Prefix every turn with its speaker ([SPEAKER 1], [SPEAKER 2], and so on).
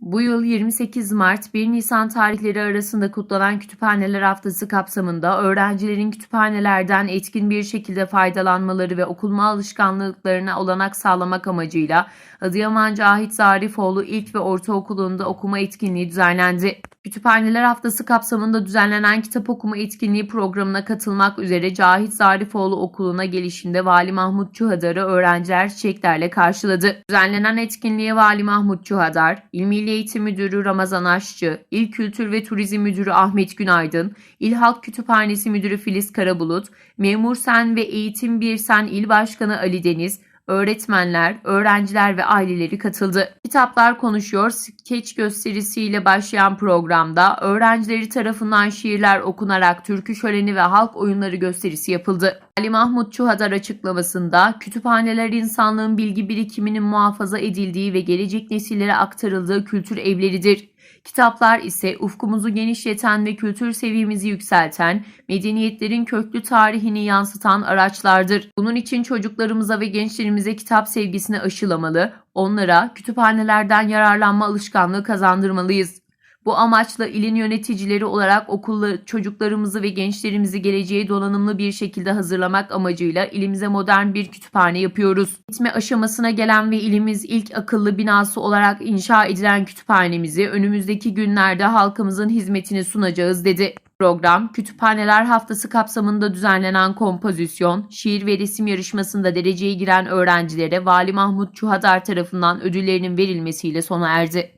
[SPEAKER 1] Bu yıl 28 Mart 1 Nisan tarihleri arasında kutlanan Kütüphaneler Haftası kapsamında öğrencilerin kütüphanelerden etkin bir şekilde faydalanmaları ve okunma alışkanlıklarına olanak sağlamak amacıyla Adıyaman Cahit Zarifoğlu İlk ve Ortaokulu'nda okuma etkinliği düzenlendi. Kütüphaneler Haftası kapsamında düzenlenen kitap okuma etkinliği programına katılmak üzere Cahit Zarifoğlu Okulu'na gelişinde Vali Mahmut Çuhadar'ı öğrenciler çiçeklerle karşıladı. Düzenlenen etkinliğe Vali Mahmut Çuhadar, İl Milli Eğitim Müdürü Ramazan Aşçı, İl Kültür ve Turizm Müdürü Ahmet Günaydın, İl Halk Kütüphanesi Müdürü Filiz Karabulut, Memur Sen ve Eğitim Bir Sen İl Başkanı Ali Deniz, öğretmenler, öğrenciler ve aileleri katıldı. Kitaplar Konuşuyor skeç gösterisiyle başlayan programda öğrencileri tarafından şiirler okunarak türkü şöleni ve halk oyunları gösterisi yapıldı. Ali Mahmut Çuhadar açıklamasında kütüphaneler insanlığın bilgi birikiminin muhafaza edildiği ve gelecek nesillere aktarıldığı kültür evleridir. Kitaplar ise ufkumuzu genişleten ve kültür seviyemizi yükselten, medeniyetlerin köklü tarihini yansıtan araçlardır. Bunun için çocuklarımıza ve gençlerimize kitap sevgisini aşılamalı, onlara kütüphanelerden yararlanma alışkanlığı kazandırmalıyız. Bu amaçla ilin yöneticileri olarak okullu çocuklarımızı ve gençlerimizi geleceğe donanımlı bir şekilde hazırlamak amacıyla ilimize modern bir kütüphane yapıyoruz. Bitme aşamasına gelen ve ilimiz ilk akıllı binası olarak inşa edilen kütüphanemizi önümüzdeki günlerde halkımızın hizmetine sunacağız dedi. Program, Kütüphaneler Haftası kapsamında düzenlenen kompozisyon, şiir ve resim yarışmasında dereceye giren öğrencilere Vali Mahmut Çuhadar tarafından ödüllerinin verilmesiyle sona erdi.